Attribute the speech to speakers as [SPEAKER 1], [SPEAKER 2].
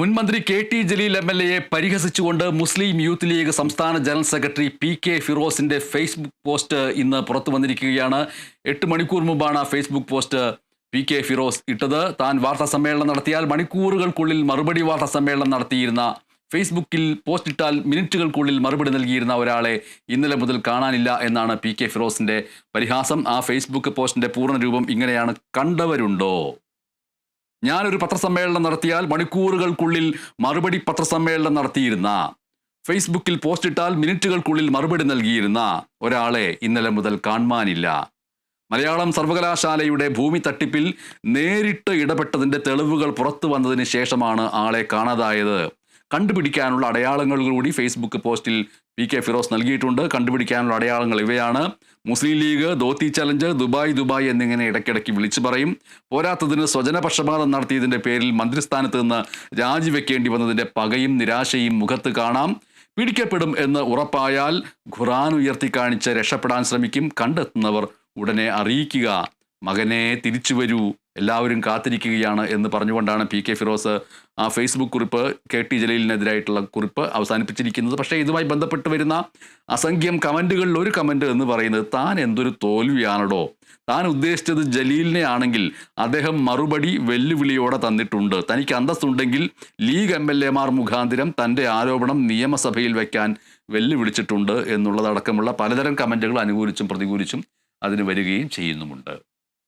[SPEAKER 1] മുൻമന്ത്രി K T Jaleel M L എയെ പരിഹസിച്ചുകൊണ്ട് മുസ്ലിം youth league സംസ്ഥാന ജനറൽ സെക്രട്ടറി പി കെ ഫിറോസിന്റെ ഫേസ്ബുക്ക് പോസ്റ്റ് ഇന്ന് പുറത്തു വന്നിരിക്കുകയാണ്. എട്ട് മണിക്കൂർ മുമ്പാണ് Facebook post P K Firoz ഇട്ടത്. താൻ വാർത്താ സമ്മേളനം നടത്തിയാൽ മണിക്കൂറുകൾക്കുള്ളിൽ മറുപടി വാർത്താ സമ്മേളനം നടത്തിയിരുന്ന ഫേസ്ബുക്കിൽ പോസ്റ്റ് ഇട്ടാൽ മിനിറ്റുകൾക്കുള്ളിൽ മറുപടി നൽകിയിരുന്ന ഒരാളെ ഇന്നലെ മുതൽ കാണാനില്ല എന്നാണ് പി കെ ഫിറോസിന്റെ പരിഹാസം. ആ ഫേസ്ബുക്ക് പോസ്റ്റിന്റെ പൂർണരൂപം ഇങ്ങനെയാണ് കണ്ടവരുണ്ടോ? ഞാനൊരു പത്രസമ്മേളനം നടത്തിയാൽ മണിക്കൂറുകൾക്കുള്ളിൽ മറുപടി പത്രസമ്മേളനം നടത്തിയിരുന്ന. ഫേസ്ബുക്കിൽ പോസ്റ്റ് ഇട്ടാൽ മിനിറ്റുകൾക്കുള്ളിൽ മറുപടി നൽകിയിരുന്ന ഒരാളെ ഇന്നലെ മുതൽ കാണുവാനില്ല. മലയാളം സർവകലാശാലയുടെ ഭൂമി തട്ടിപ്പിൽ നേരിട്ട് ഇടപെട്ടതിന്റെ തെളിവുകൾ പുറത്തു വന്നതിന് ശേഷമാണ് ആളെ കാണാതായത്. കണ്ടുപിടിക്കാനുള്ള അടയാളങ്ങൾ കൂടി ഫേസ്ബുക്ക് പോസ്റ്റിൽ പി കെ ഫിറോസ് നൽകിയിട്ടുണ്ട്. കണ്ടുപിടിക്കാനുള്ള അടയാളങ്ങൾ ഇവയാണ്. Muslim League dhoti challenge Dubai Dubai എന്നിങ്ങനെ ഇടയ്ക്കിടയ്ക്ക് വിളിച്ചു പറയും. പോരാത്തതിന് സ്വജനപക്ഷപാതം നടത്തിയതിന്റെ പേരിൽ മന്ത്രിസ്ഥാനത്ത് നിന്ന് രാജിവെക്കേണ്ടി വന്നതിന്റെ പകയും നിരാശയും മുഖത്ത് കാണാം. പിടിക്കപ്പെടും എന്ന് ഉറപ്പായാൽ ഖുറാൻ ഉയർത്തി കാണിച്ച് രക്ഷപ്പെടാൻ ശ്രമിക്കും. കണ്ടെത്തുന്നവർ ഉടനെ അറിയിക്കുക. മകനെ തിരിച്ചു വരൂ. എല്ലാവരും കാത്തിരിക്കുകയാണ് എന്ന് പറഞ്ഞുകൊണ്ടാണ് പി കെ ഫിറോസ് ആ ഫേസ്ബുക്ക് കുറിപ്പ് കെ ടി ജലീലിനെതിരായിട്ടുള്ള കുറിപ്പ് അവസാനിപ്പിച്ചിരിക്കുന്നത്. പക്ഷേ ഇതുമായി ബന്ധപ്പെട്ട് വരുന്ന അസംഖ്യം കമന്റുകളിൽ ഒരു കമന്റ് എന്ന് പറയുന്നത് താൻ എന്തൊരു തോൽവിയാണടോ? താൻ ഉദ്ദേശിച്ചത് ജലീലിനെ ആണെങ്കിൽ അദ്ദേഹം മറുപടി വെല്ലുവിളിയോടെ തന്നിട്ടുണ്ട്. തനിക്ക് അന്തസ്സുണ്ടെങ്കിൽ ലീഗ് എം എൽ എമാർ മുഖാന്തിരം തന്റെ ആരോപണം നിയമസഭയിൽ വയ്ക്കാൻ വെല്ലുവിളിച്ചിട്ടുണ്ട് എന്നുള്ളതടക്കമുള്ള പലതരം കമന്റുകൾ അനുകൂലിച്ചും പ്രതികൂലിച്ചും അതിന് വരികയും ചെയ്യുന്നുമുണ്ട്.